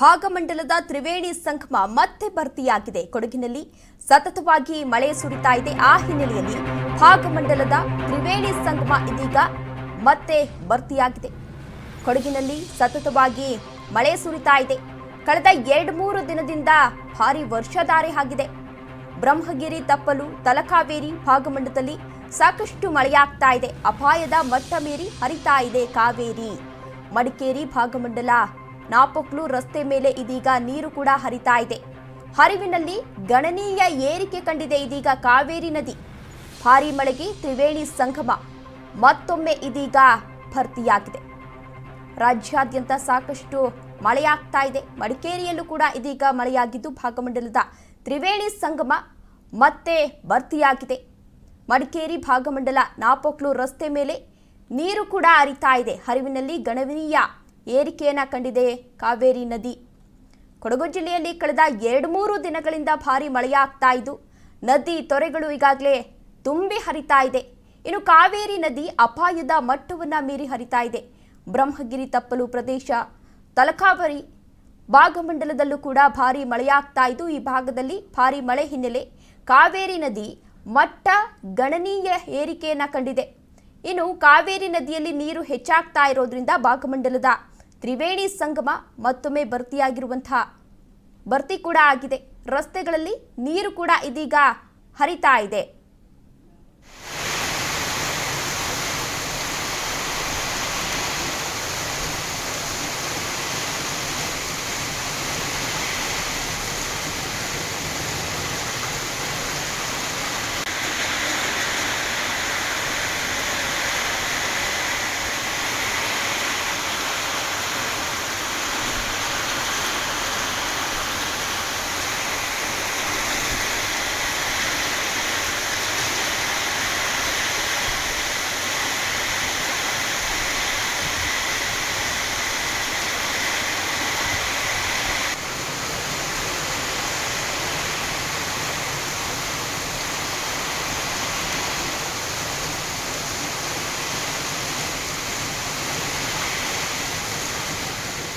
ಭಾಗಮಂಡಲದ ತ್ರಿವೇಣಿ ಸಂಗಮ ಮತ್ತೆ ಭರ್ತಿಯಾಗಿದೆ. ಕೊಡಗಿನಲ್ಲಿ ಸತತವಾಗಿ ಮಳೆ ಸುರಿತಾ ಇದೆ. ಆ ಹಿನ್ನೆಲೆಯಲ್ಲಿ ಭಾಗಮಂಡಲದ ತ್ರಿವೇಣಿ ಸಂಗಮ ಇದೀಗ ಮತ್ತೆ ಭರ್ತಿಯಾಗಿದೆ. ಕೊಡಗಿನಲ್ಲಿ ಸತತವಾಗಿ ಮಳೆ ಸುರಿತಾ ಇದೆ. ಕಳೆದ ಎರಡು ಮೂರು ದಿನದಿಂದ ಭಾರಿ ವರ್ಷಧಾರೆ ಆಗಿದೆ. ಬ್ರಹ್ಮಗಿರಿ ತಪ್ಪಲು ತಲಕಾವೇರಿ ಭಾಗಮಂಡಲದಲ್ಲಿ ಸಾಕಷ್ಟು ಮಳೆಯಾಗ್ತಾ ಇದೆ. ಅಪಾಯದ ಮಟ್ಟ ಮೀರಿ ಹರಿತಾ ಇದೆ. ಕಾವೇರಿ, ಮಡಿಕೇರಿ ಭಾಗಮಂಡಲ ನಾಪೊಕ್ಲು ರಸ್ತೆ ಮೇಲೆ ಇದೀಗ ನೀರು ಕೂಡ ಹರಿತಾ ಇದೆ. ಹರಿವಿನಲ್ಲಿ ಗಣನೀಯ ಏರಿಕೆ ಕಂಡಿದೆ ಇದೀಗ ಕಾವೇರಿ ನದಿ. ಭಾರಿ ಮಳೆಗೆ ತ್ರಿವೇಣಿ ಸಂಗಮ ಮತ್ತೊಮ್ಮೆ ಇದೀಗ ಭರ್ತಿಯಾಗಿದೆ. ರಾಜ್ಯಾದ್ಯಂತ ಸಾಕಷ್ಟು ಮಳೆಯಾಗ್ತಾ ಇದೆ. ಮಡಿಕೇರಿಯಲ್ಲೂ ಕೂಡ ಇದೀಗ ಮಳೆಯಾಗಿದ್ದು ಭಾಗಮಂಡಲದ ತ್ರಿವೇಣಿ ಸಂಗಮ ಮತ್ತೆ ಭರ್ತಿಯಾಗಿದೆ. ಮಡಿಕೇರಿ ಭಾಗಮಂಡಲ ನಾಪೊಕ್ಲು ರಸ್ತೆ ಮೇಲೆ ನೀರು ಕೂಡ ಹರಿತಾ ಇದೆ. ಹರಿವಿನಲ್ಲಿ ಗಣನೀಯ ಏರಿಕೆಯನ್ನ ಕಂಡಿದೆ ಕಾವೇರಿ ನದಿ. ಕೊಡಗು ಜಿಲ್ಲೆಯಲ್ಲಿ ಕಳೆದ ಎರಡು ಮೂರು ದಿನಗಳಿಂದ ಭಾರಿ ಮಳೆಯಾಗ್ತಾ ಇದ್ದು, ನದಿ ತೊರೆಗಳು ಈಗಾಗಲೇ ತುಂಬಿ ಹರಿತಾ ಇದೆ. ಇನ್ನು ಕಾವೇರಿ ನದಿ ಅಪಾಯದ ಮಟ್ಟವನ್ನ ಮೀರಿ ಹರಿತಾ ಇದೆ. ಬ್ರಹ್ಮಗಿರಿ ತಪ್ಪಲು ಪ್ರದೇಶ, ತಲಕಾವರಿ ಭಾಗಮಂಡಲದಲ್ಲೂ ಕೂಡ ಭಾರಿ ಮಳೆಯಾಗ್ತಾ ಇದ್ದು, ಈ ಭಾಗದಲ್ಲಿ ಭಾರಿ ಮಳೆ ಹಿನ್ನೆಲೆ ಕಾವೇರಿ ನದಿ ಮಟ್ಟ ಗಣನೀಯ ಏರಿಕೆಯನ್ನು ಕಂಡಿದೆ. ಇನ್ನು ಕಾವೇರಿ ನದಿಯಲ್ಲಿ ನೀರು ಹೆಚ್ಚಾಗ್ತಾ ಇರೋದ್ರಿಂದ ಭಾಗಮಂಡಲದ ತ್ರಿವೇಣಿ ಸಂಗಮ ಮತ್ತೊಮ್ಮೆ ಭರ್ತಿಯಾಗಿರುವಂತಹ ಭರ್ತಿ ಕೂಡ ಆಗಿದೆ. ರಸ್ತೆಗಳಲ್ಲಿ ನೀರು ಕೂಡ ಇದೀಗ ಹರಿತಾ ಇದೆ.